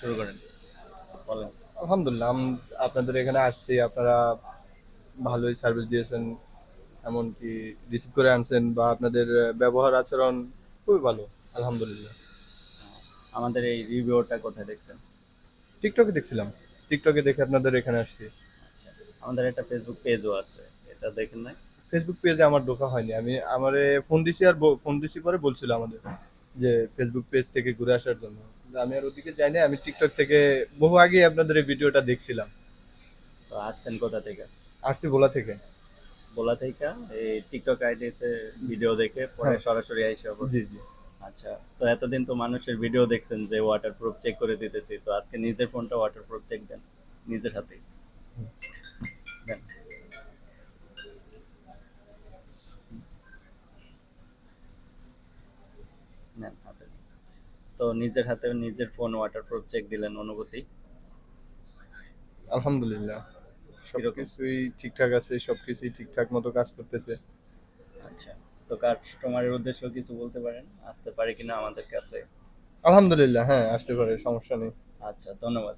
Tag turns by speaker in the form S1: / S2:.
S1: শুরু করেন। বলেন।
S2: আলহামদুলিল্লাহ আপনাদের এখানে আসছি আপনারা ভালোই সার্ভিস দিয়েছেন এমনকি রিসিভ করে আনছেন বা আপনাদের ব্যবহার আচরণ খুবই ভালো আলহামদুলিল্লাহ।
S1: আমাদের এই রিভিউটা কোথায় দেখছেন?
S2: টিকটকে দেখছিলাম। টিকটকে দেখে আপনাদের এখানে আসছি।
S1: আমাদের একটা ফেসবুক পেজও আছে এটা দেখেন না
S2: ফেসবুক পেজে আমার ঢোকা হয়নি আমি আমারে ফোন দিছি আর ফোন দিছি পরে বলছিল আমাদের। যে ফেসবুক পেজ থেকে ঘুরে আসার জন্য। আমি আর ওদিকে যাইনি আমি টিকটক থেকে বহু আগে আপনাদের এই ভিডিওটা দেখছিলাম।
S1: তো আসছেন কোথা থেকে?
S2: আসছি ভোলা থেকে।
S1: বলা থেকে? এই টিকটক আইডিতে ভিডিও দেখে পরে
S2: হ্যাঁ।
S1: সরাসরি আইসে
S2: জি জি।
S1: আচ্ছা তো এতদিন তো মানুষের ভিডিও দেখছেন যে ওয়াটারপ্রুফ চেক করে দিতেছি তো আজকে নিজের ফোনটা ওয়াটারপ্রুফ চেক দেন নিজের হাতে দেন। নেন হাতে। তো নিজের হাতে নিজের ফোন ওয়াটার ওয়াটারপ্রুফ চেক দিলেন অনুভূতি?
S2: আলহামদুলিল্লাহ। সবকিছুই ঠিকঠাক আছে সবকিছুই ঠিকঠাক মতো কাজ করতেছে।
S1: আচ্ছা তো কাস্টমারের উদ্দেশ্য কিছু বলতে পারেন? আসতে পারে কিনা আমাদের কাছে?
S2: আলহামদুলিল্লাহ হ্যাঁ আসতে পারে সমস্যা নেই।
S1: আচ্ছা ধন্যবাদ।